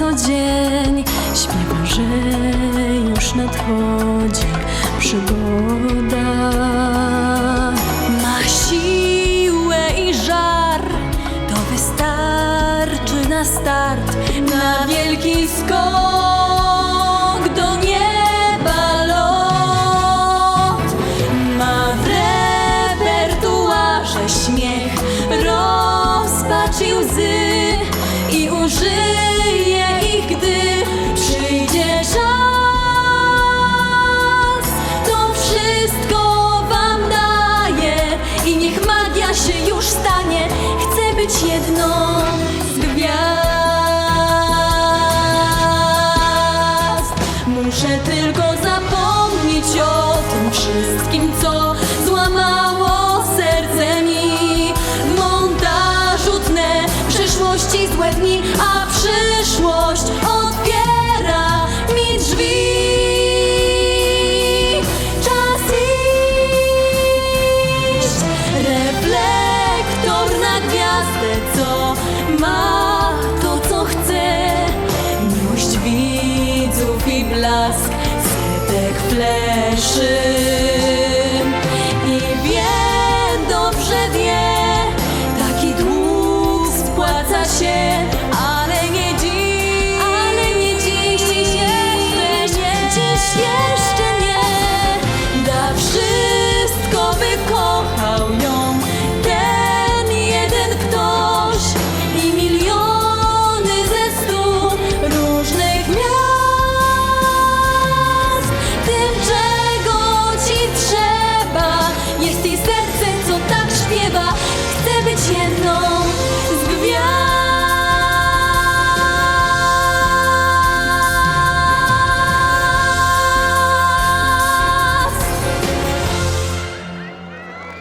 co dzień. Śpiewam, że już nadchodzi przygoda. Ma siłę i żar To wystarczy na start. Na wielki skok do nieba lot. Ma w repertuarze śmiech Rozpacz i łzy i użyć być jedną z gwiazd. Muszę tylko zapomnieć o tym wszystkim, co złamało serce mi. W montażu tnę przeszłości złe dni, a przyszłość otwiera co ma, to co chce. Miłość widzów i blask setek fleszy. I wie, dobrze wie, taki dług spłaca się.